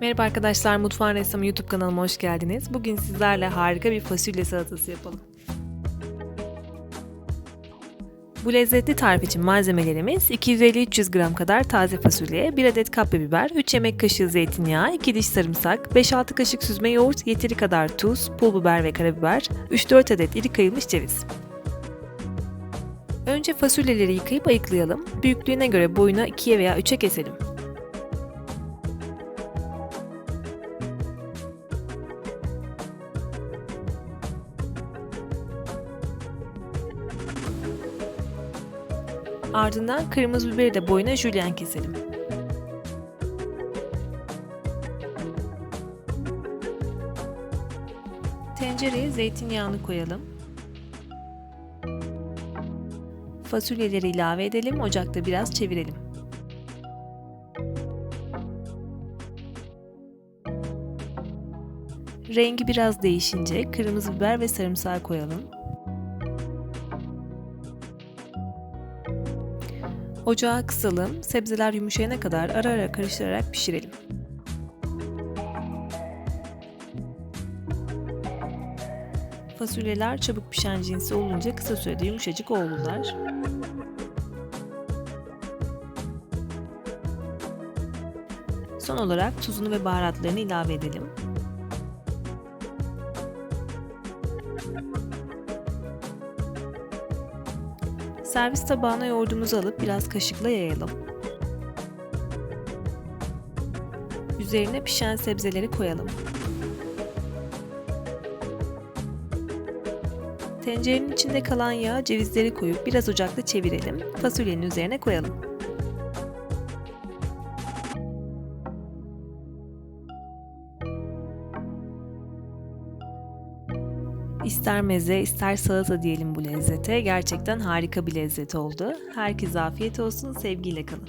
Merhaba arkadaşlar, Mutfağın Ressamı YouTube kanalıma hoş geldiniz. Bugün sizlerle harika bir fasulye salatası yapalım. Bu lezzetli tarif için malzemelerimiz 250-300 gram kadar taze fasulye, 1 adet kapya biber, 3 yemek kaşığı zeytinyağı, 2 diş sarımsak, 5-6 kaşık süzme yoğurt, yeteri kadar tuz, pul biber ve karabiber, 3-4 adet iri kıyılmış ceviz. Önce fasulyeleri yıkayıp ayıklayalım. Büyüklüğüne göre boyuna 2'ye veya 3'e keselim. Ardından kırmızı biberi de boyuna jülyen keselim. Tencereye zeytinyağını koyalım. Fasulyeleri ilave edelim, ocakta biraz çevirelim. Rengi biraz değişince kırmızı biber ve sarımsağı koyalım. Ocağı kısalım, sebzeler yumuşayana kadar ara ara karıştırarak pişirelim. Fasulyeler çabuk pişen cinsi olunca kısa sürede yumuşacık oldular. Son olarak tuzunu ve baharatlarını ilave edelim. Servis tabağına yoğurdumuzu alıp biraz kaşıkla yayalım. Üzerine pişen sebzeleri koyalım. Tencerenin içinde kalan yağa cevizleri koyup biraz ocakta çevirelim. Fasulyenin üzerine koyalım. İster meze, ister salata diyelim bu lezzete. Gerçekten harika bir lezzet oldu. Herkese afiyet olsun, sevgiyle kalın.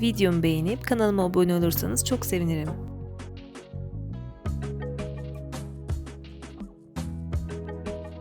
Videomu beğenip kanalıma abone olursanız çok sevinirim.